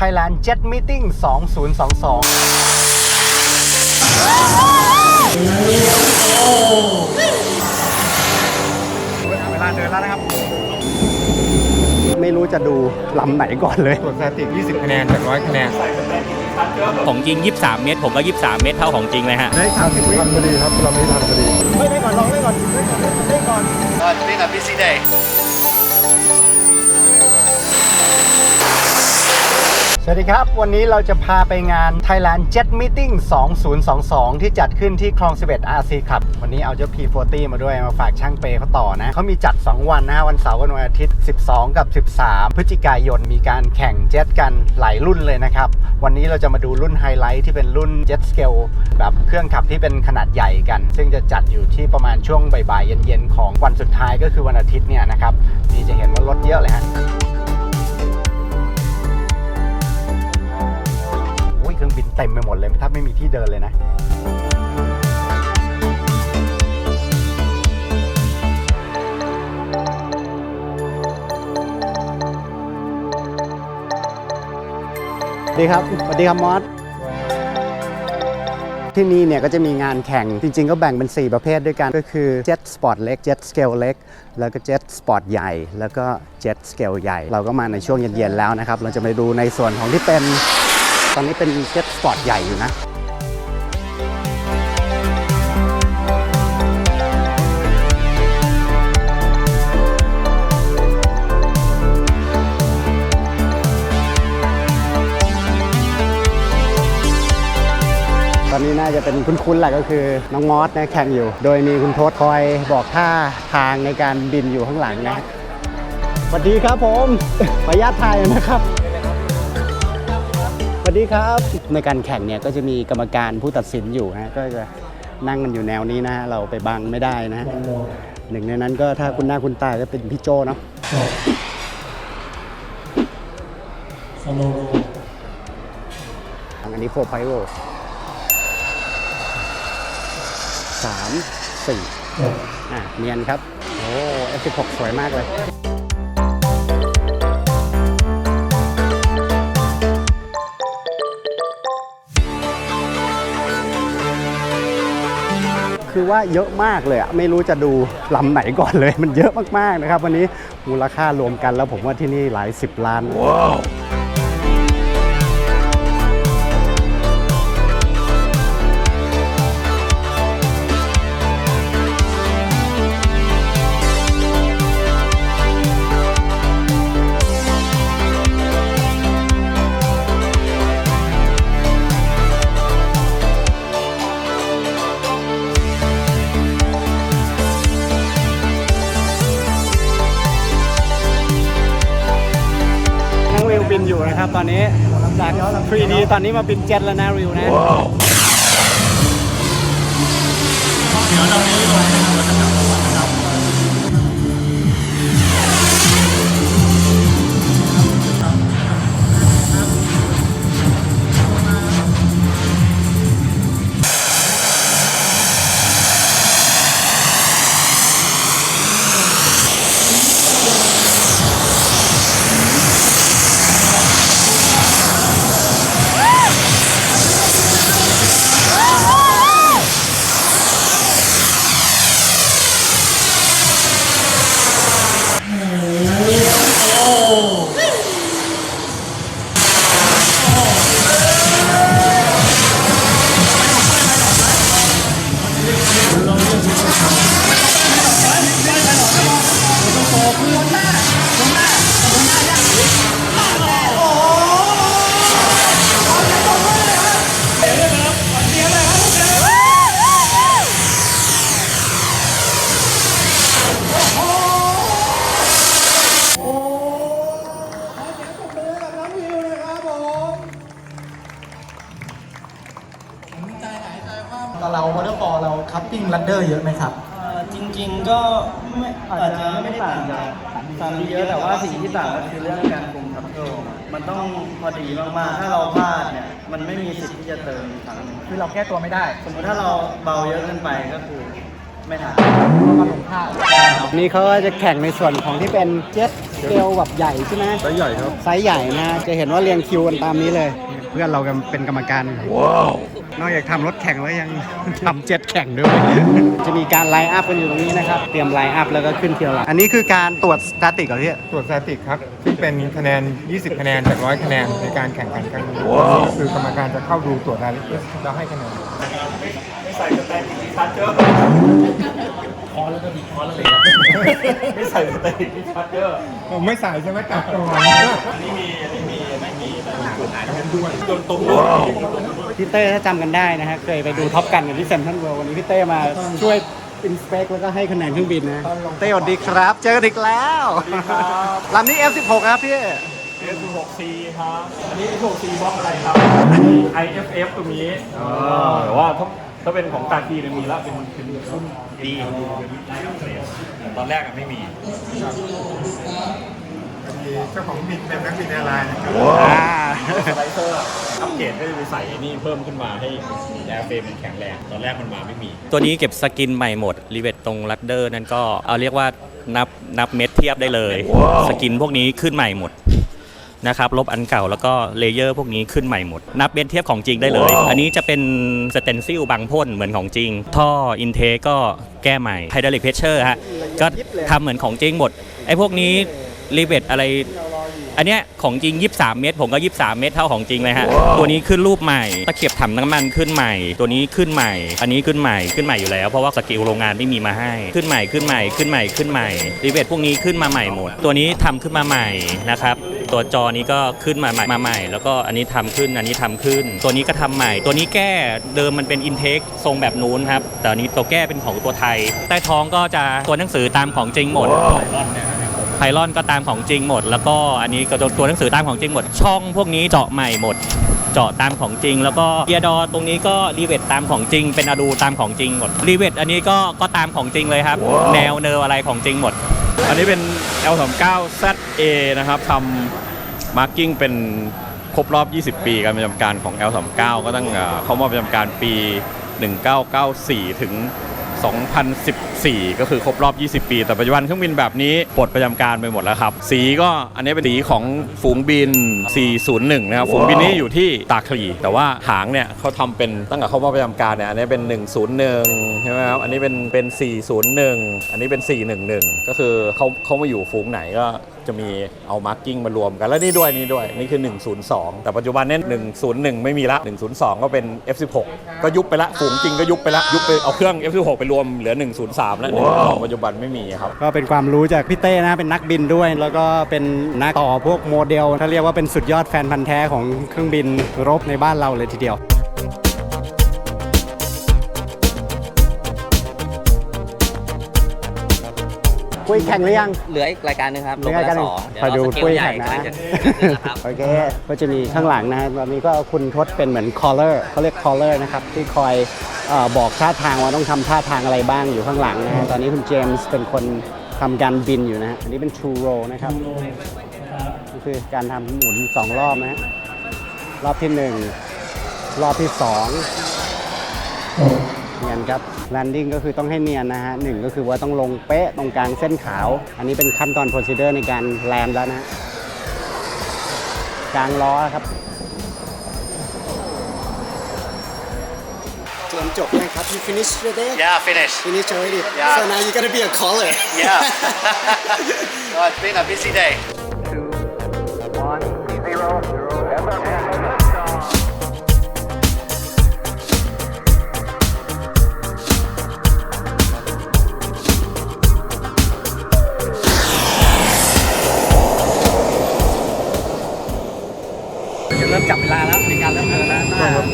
Thailand Jet Meeting 2022เวลาเดินแล้วนะครับ ไม่รู้จะดูลำไหนก่อนเลยส่วนสถิติ20 คะแนนจากร้อยคะแนน ของจริง 23 เมตร ผมก็ 23 เมตร เท่าของจริงเลยฮะ ได้30วิทันพอดีครับเราไม่ทันพอดีเฮ้ยได้ก่อนลองได้ก่อนได้ก่อนได้ก่อน It's been a busy day. สวัสดีครับ วันนี้เราจะพาไปงาน Thailand Jet Meeting 2022 ที่จัดขึ้นที่คลอง 11 RC ครับ วันนี้เอาเจ้า P40 มาด้วยมาฝากช่างเปเขาต่อนะ เขามีจัด 2 วันนะฮะวันเสาร์กับวันอาทิตย์ 12 กับ 13 พฤศจิกายนมีการแข่งเจ็ตกันหลายรุ่นเลยนะครับ วันนี้เราจะมาดูรุ่นไฮไลท์ที่เป็นรุ่น Jet Scale แบบเครื่องขับที่เป็นขนาดใหญ่กัน ซึ่งจะจัดอยู่ที่ประมาณช่วงบ่ายๆเย็นๆของวันสุดท้ายก็คือวันอาทิตย์เนี่ยนะครับนี่จะเห็นว่ารถเยอะเลยฮะ เต็มไปหมดเลยแทบไม่มีที่เดินเลยนะสวัสดีครับสวัสดีครับมอสที่นี่เนี่ยก็จะมีงานแข่งจริงๆ ก็แบ่งเป็น 4 ประเภทด้วยกันก็คือ Jet Sport เล็ก Jet Scale เล็ก แล้วก็ Jet Sport ใหญ่ แล้วก็ Jet Scale ใหญ่ เราก็มาในช่วงเย็นๆแล้วนะครับ เราจะไปดูในส่วนของที่เป็น ตอนนี้เป็น Jet Sport ใหญ่อยู่นะตอนนี้น่าจะเป็นคุ้นๆแหละก็คือน้องมอสนะแข่งอยู่ โดยมีคุณโทษคอยบอกท่าทางในการบินอยู่ข้างหลังนะสวัสดีครับผมขออนุญาตถ่ายนะครับ วัสดีครับ ในการแข่งเนี่ยก็จะมีกรรมการผู้ตัดสินอยู่ฮะก็จะนั่งกันอยู่แนวนี้นะฮะเราไปบังไม่ได้นะฮะหนึ่งในนั้นก็ถ้าคุณหน้าคุณตาก็เป็นพี่โจเนาะอันนี้โฟร์ไพโรสามสี่อะเนียนครับ โอ้ F16 สวยมากเลย คือว่าเยอะมากเลยอะไม่รู้จะดูลำไหนก่อนเลย มันเยอะมากๆนะครับ วันนี้มูลค่ารวมกันแล้วผมว่าที่นี่หลายสิบล้านนั่ง 3D ตอนนี้มาบินเจ็ตแล้วนะวิวนะต คัพปิ้งลัดเดอร์เยอะไหมครับ เอ่อจริง ๆก็ไม่อาจจะไม่ได้ต่างจากต่างเยอะแต่ว่าสิ่งที่ต่างก็คือเรื่องการคุมทัพโตมันต้องพอดีมากๆ ถ้าเราพลาดเนี่ยมันไม่มีสิทธิ์ที่จะเติมอีกครั้งหนึ่งคือเราแก้ตัวไม่ได้สมมติถ้าเราเบาเยอะเกินไปก็คือไม่ทันก็ลงท่านี่เขาก็จะแข่งในส่วนของที่เป็นเจ็ตสเกลแบบใหญ่ใช่ไหมไซส์ใหญ่ครับ ไซส์ใหญ่นะ จะเห็นว่าเรียงคิวกันตามนี้เลย เพื่อนเราเป็นกรรมการว้าวนอกจากทำรถแข่งแล้วยัง ทำเจ็ตแข่งด้วย จะมีการไลน์อัพกันอยู่ตรงนี้นะครับ เตรียมไลน์อัพแล้วก็ขึ้นเทียวหลังอันนี้คือการตรวจสแตติกเหรอพี่ตรวจสถิติครับซึ่งเป็นคะแนน 20 คะแนนจาก 100 คะแนนในการแข่งขันครั้งนี้ก็คือกรรมการจะเข้าดูตรวจรายละเอียดแล้วให้คะแนนไม่ใส่สเตติกที่ชัดเจอร์ผมไม่ใส่ใช่ไหมจับก่อน โดนตรงด้วยพี่เต้ถ้าจำกันได้นะฮะ เคยไปดูท็อปกันกันที่เซนทรัลเวิลด์วันนี้พี่เต้มาช่วยอินสเปกแล้วก็ให้คะแนนเครื่องบินนะเต้สวัสดีครับ เจอกันอีกแล้วลำนี้ F16 ครับพี่เอสหกซีครับ อันนี้หกซีบล็อกอะไรครับ IFF ตรงนี้แต่ว่าถ้าถ้าเป็นของตาคีเนี่ยมีแล้วเป็นเป็นรุ่นดีตอนแรกอะไม่มี มีเจ้าของบินเป็นนักบินแอร์ไลน์นะครับอ่าสไลเซอร์อัปเกรดก็จะไปใส่ไอ้นี่เพิ่มขึ้นมาให้แอร์เฟรมมันแข็งแรง ตอนแรกมันมาไม่มี ตัวนี้เก็บสกินใหม่หมดรีเวทตรงลัดเดอร์นั่นก็เอาเรียกว่านับนับเม็ดเทียบได้เลย สกินพวกนี้ขึ้นใหม่หมดนะครับลบอันเก่าแล้วก็เลเยอร์พวกนี้ขึ้นใหม่หมด นับเม็ดเทียบของจริงได้เลย อันนี้จะเป็นสเตนซิลบางพ่นเหมือนของจริง ท่ออินเทก็แก้ใหม่ไฮดรอลิกเพชเชอร์ฮะก็ทำเหมือนของจริงหมดไอ้พวกนี้ รีเวทอะไร อันเนี้ยของจริง 23 เมตร ผมก็ 23 เมตรเท่าของจริงเลยฮะ ตัวนี้ขึ้นรูปใหม่ ตะเข็บถังน้ำมันขึ้นใหม่ ตัวนี้ขึ้นใหม่ อันนี้ขึ้นใหม่ ขึ้นใหม่อยู่แล้ว เพราะว่าสกิลโรงงานไม่มีมาให้ ขึ้นใหม่ ขึ้นใหม่ ขึ้นใหม่ ขึ้นใหม่ รีเวทพวกนี้ขึ้นมาใหม่หมด ตัวนี้ทำขึ้นมาใหม่นะครับ ตัวจอนี้ก็ขึ้นมาใหม่มาใหม่ แล้วก็อันนี้ทำขึ้น อันนี้ทำขึ้น ตัวนี้ก็ทำใหม่ ตัวนี้แก้เดิมมันเป็นอินเทคทรงแบบนู้นครับ แต่อันนี้ตัวแก้เป็นของตัวไทย ใต้ท้องก็จะตัวหนังสือตามของจริงหมด ไพลอนก็ตามของจริงหมด แล้วก็อันนี้ก็ตัวหนังสือตามของจริงหมด ช่องพวกนี้เจาะใหม่หมด เจาะตามของจริง แล้วก็เกียร์ดอตรงนี้ก็รีเวทตามของจริง เป็นอะดูตามของจริงหมดรีเวทอันนี้ก็ก็ตามของจริงเลยครับ แนวเนออะไรของจริงหมด อันนี้เป็น L39 ZA นะครับทำมาร์กิ้งเป็นครบรอบ 20 ปีการประจำการของ L39 ก็ตั้งเอ่อเข้ามาประจำการปี 1994 ถึง 2014 ก็คือครบรอบ 20 ปี แต่ปัจจุบันเครื่องบินแบบนี้ปลดประจำการไปหมดแล้วครับ สีก็อันนี้เป็นสีของฝูงบิน 401 นะครับ ฝูงบินนี้อยู่ที่ตาคลีแต่ว่าหางเนี่ยเขาทำเป็นตั้งแต่เข้ามาประจำการเนี่ยอันนี้เป็น 101 ใช่ไหมครับ อันนี้เป็นเป็น 401 อันนี้เป็น 411 ก็คือเขาเขามาอยู่ฝูงไหนก็ จะมีเอามาร์กิ้งมารวมกัน แล้วนี่ด้วยนี่ด้วยนี่คือ 102 แต่ปัจจุบันเนี่ย101 ไม่มีละ 102 ก็เป็น F16 ก็ยุบไปละฝูงจริงก็ยุบไปละยุบไปเอาเครื่อง F16 ไปรวมเหลือ 103 แล้ว102ปัจจุบันไม่มีครับก็เป็นความรู้จากพี่เต้นะเป็นนักบินด้วย แล้วก็เป็นนักต่อพวกโมเดล ถ้าเรียกว่าเป็นสุดยอดแฟนพันธ์แท้ของเครื่องบินรบในบ้านเราเลยทีเดียว คุยแข่งหรือยัง เหลืออีกรายการหนึงครับเหลือรายการหนึ่งลงคอยไปดูละสองเดี๋ยวปุ้ยเราสเกลใหญ่แข่งนะกำลังจะขึ้นนะครับ โอเค ก็จะมีข้างหลังนะฮะตอนนี้ก็คุณทศเป็นเหมือน caller เขาเรียก caller นะครับที่คอยเออบอกท่าทางว่าต้องทำท่าทางอะไรบ้างอยู่ข้างหลังนะฮะตอนนี้คุณเจมส์เป็นคนทำการบินอยู่นะฮะอันนี้เป็น true roll นะครับนี่คือการทำหมุน2รอบนะฮะรอบที่1รอบที่2 เนียนครับ landing ก็คือต้องให้เนียนนะฮะหนึ่งก็คือว่าต้องลงเป๊ะตรงกลางเส้นขาว อันนี้เป็นขั้นตอน procedure ในการแลนด์แล้วนะฮะกลางล้อครับเตรียมจบไหมครับ you finish your day Yeah, finish. finish already Yeah. so now you gotta be a caller Yeah. well, it's been a busy day. ริ่มจับเวลาแล้วในการเริ่มเดินแล้วครับ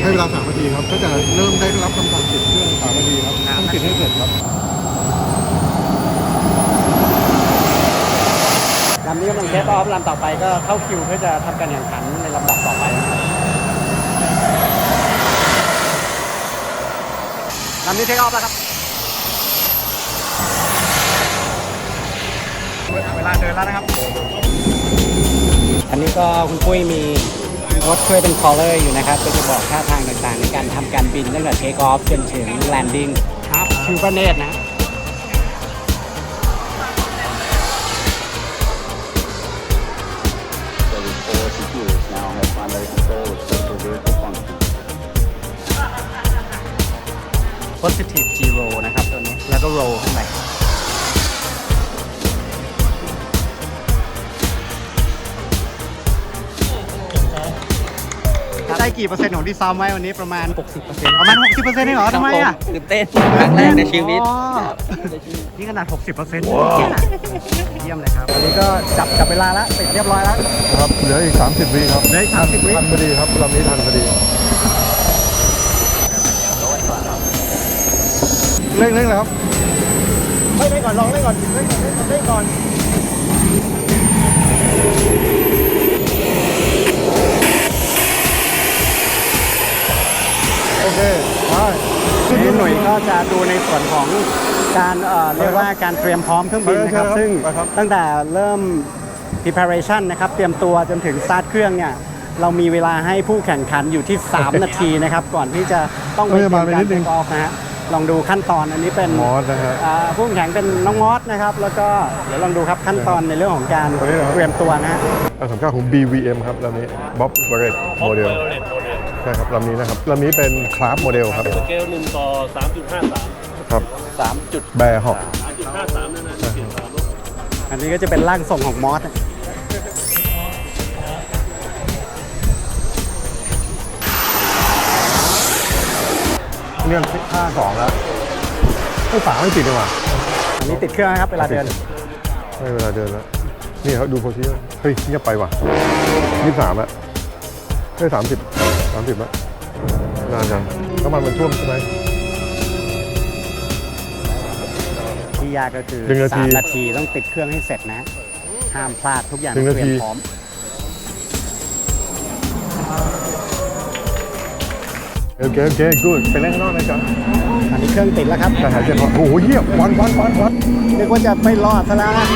ให้เวลา3นาทีครับก็จะเริ่มได้รับคำสั่งปิดเครื่อง3นาทีครับต้องปิดให้เสร็จครับลำนี้กำลังเทสออฟลำต่อไปก็เข้าคิวเพื่อจะทำการแข่งขันในลำดับต่อไปนะครับลำนี้เทคออฟแล้วครับเวลาเดินแล้วนะครับ อันนี้ก็คุณปุ้ยมี คุณทศช่วยเป็น caller อยู่นะครับ ก็จะบอกท่าทางต่างๆ ในการทำการบินตั้งแต่เทคออฟจนถึงแลนดิ้งครับคิวบาเนตนะ positive zero นะครับตัวนี้แล้วก็ roll กี่เปอร์เซ็นต์ของที่ซ้อมไว้วันนี้ประมาณ 60%ประมาณ 60%เองเหรอทำไมอะตื่นเต้นครั้งแรกในชีวิต อ๋อนี่ขนาด 60%เนี่ยเยี่ยมเลยครับ วันนี้ก็จับจับเวลาแล้วติดเรียบร้อยแล้ว ครับ เหลืออีก 30 วิครับเหลืออีก30วิ ทันพอดีครับลำนี้ทันพอดี เร่งเร่งเลยครับเฮ้ยเล่นก่อนลองเล่นก่อนเล่นก่อนเล่นก่อน โอเคไปทีนี้หน่วยก็จะดูในส่วนของการเอ่อเรียกว่าการเตรียมพร้อมเครื่องบินนะครับ ซึ่งตั้งแต่เริ่ม preparation นะครับ เตรียมตัวจนถึง start เครื่องเนี่ย เรามีเวลาให้ผู้แข่งขันอยู่ที่ 3 นาทีนะครับ ก่อนที่จะต้องไปเตรียมการ take off นะฮะลองดูขั้นตอนอันนี้เป็นมอสนะฮะ อ่าผู้แข่งขันเป็นน้องมอสนะครับ แล้วก็เดี๋ยวลองดูครับขั้นตอนในเรื่องของการตัวนี้เหรอ เตรียมตัวนะฮะ อันสำคัญของ BVM ครับลำนี้บ๊อบเบรดโมเดล ใช่ครับลำนี้นะครับลำนี้เป็นคลาสโมเดลครับสเกล1ต่อ3.53ครับ3จุดแบร์ฮอก3.53นั่นนะเปลี่ยนสามอันนี้ก็จะเป็นร่างทรงของมอสนะเนี่ยห้าสองแล้วไม่ฝาไม่ติดเลยว่ะอันนี้ติดเครื่องนะครับเวลาเดินไม่เวลาเดินแล้วนี่ครับดูโพชิเฮ้ยเงียบไปว่ะยี่สามแล้วเฮ้ยสามสิบ สามสิบแล้วนานจังน้ำมันมันท่วมใช่ไหม ที่ยากก็คือหนึ่งนาทีสามนาทีต้องติดเครื่องให้เสร็จนะ ห้ามพลาดทุกอย่างหนึ่งนาเตรียทีมพร้อม โอเคโอเคกูดไปเล่นข้างนอกนะจ๊ะอันนี้เครื่องติดแล้วครับแต่หายใจพอโอ้โหเยี่ยมวันวันวันวันนึกว่าจะไม่รอดซะแล้วนะ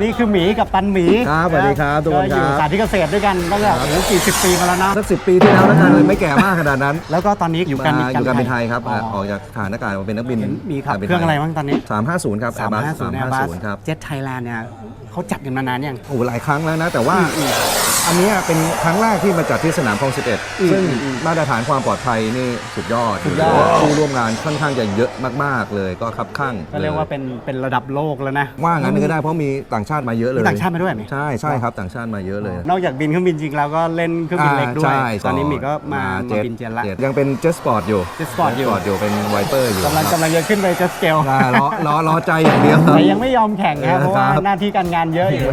นี่คือหมีกับตันหมีครับสวัสดีครับทุกคนอยู่ครับสาธิตเกษตรด้วยกันตั้งแต่โอ้โหกี่สิบปีมาแล้วนะ สักสิปีที่แล้วแล้วกันเลยไม่แก่มากขนาดนั้นแล้วก็ตอนนี้อยู่กันมาอยู่การบินไทยครับอ๋อออกจากฐานอากาศมาเป็นนักบินเห็นมีขับกาบินเครื่องอะไรไทยบ้างตอนนี้ 350 ครับ Airbus 350ครับ เจ็ตไทยแลนด์เนี่ยเขาจัดกันมานานยัง โอ้โหหลายครั้งแล้วนะ แต่ว่าอันเนี้ยเป็นครั้งแรกที่มาจัดที่สนามคลอง11 ซึ่งมาตรฐานความปลอดภัยนี่สุดยอดสุดยอด ผู้ร่วมงานค่อนข้างจะเยอะมากๆเลยก็ครับข้างก็เรียกว่าเป็นเป็นระดับโลกแล้วนะ ว่างั้นก็ได้เพราะมีต่างชาติมาเยอะเลยมีต่างชาติมาด้วยไหมใช่ใช่ครับต่างชาติมาเยอะเลย นอกจากบินเครื่องบินจริงแล้วก็เล่นเครื่องบินเล็กด้วยใช่ตอนนี้หมีก็มาเจ็มาตบินเจ็ตละจ็ตยังเป็นเจ็ตสปอร์ตอยู่ Jet Sport อยู่อยู่เป็นไวเปอร์อยู่กำลังกำลังจะขึ้นไปเจ็ตสเกลอ่ารอรอรอใจอย่างเดียวครับแต่ยังไม่ยอมแข่งครับเพราะว่าครับหน้าที่การงานเยอะอยู่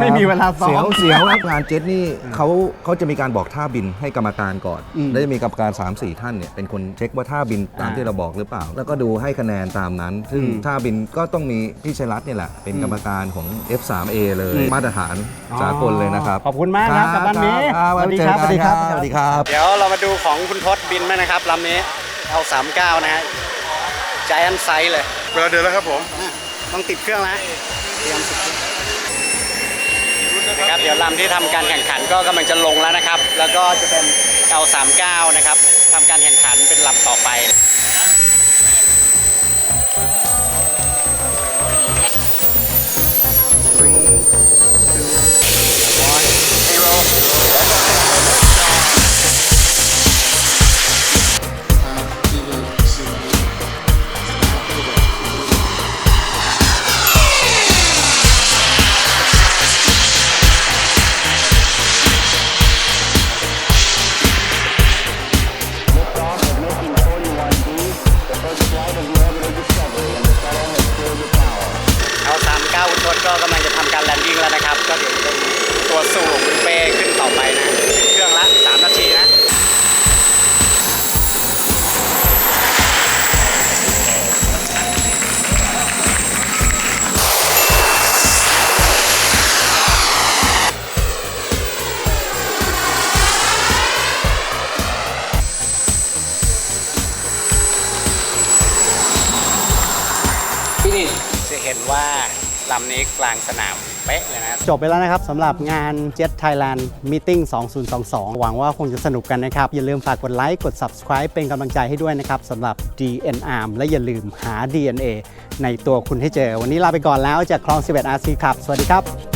ไม่มีเวลาซ้อเสียวม เสียวครับงานเจ็ตนี่เขาเขาจะมีการบอกท่าบินให้กรรมการก่อนอืมแล้วจะมีกรรมการ 3 4 ท่านเนี่ยเป็นคนเช็คว่าท่าบินตามอ่าที่เราบอกหรือเปล่า แล้วก็ดูให้คะแนนตามนั้น ซึ่งอืมท่าบินก็ต้องมีพี่ชัยรัตน์เนี่ยแหละ เป็นกรรมการของ F3A เลยอืมมาตรฐานสากลเลยนะครับขอบคุณมากครับกัปตันหมีครับสวัสดีครับเจอกันครับ สวัสดีครับ เดี๋ยวเรามาดูของคุณทศบินไหมนะครับลำนี้ L39 นะฮะ Giant Size เลย เวลาเดินแล้วครับผม ต้องติดเครื่องแล้วเตรียมสุด นะครับ เดี๋ยวลำที่ทำการแข่งขันก็กำลังจะลงแล้วนะครับ แล้วก็จะเป็น L39 นะครับทำการแข่งขันเป็นลำต่อไป ถก็กำลังจะทำการแลนดิ้งแล้วนะครับ ก็เดี๋ยวจะตัวสูงเป้ขึ้นต่อไปนะเป็นเครื่องละ 3 นาทีนะที่นี่จะเห็นว่า ลำนี้กลางสนามเป๊ะเลยนะจบไปแล้วนะครับสำหรับงาน Jet Thailand Meeting 2022 หวังว่าคงจะสนุกกันนะครับ อย่าลืมฝากกดไลค์กด Subscribe เป็นกำลังใจให้ด้วยนะครับสำหรับ DNR และอย่าลืมหา DNA ในตัวคุณให้เจอ วันนี้ลาไปก่อนแล้วจากคลอง 11 RC ครับ สวัสดีครับ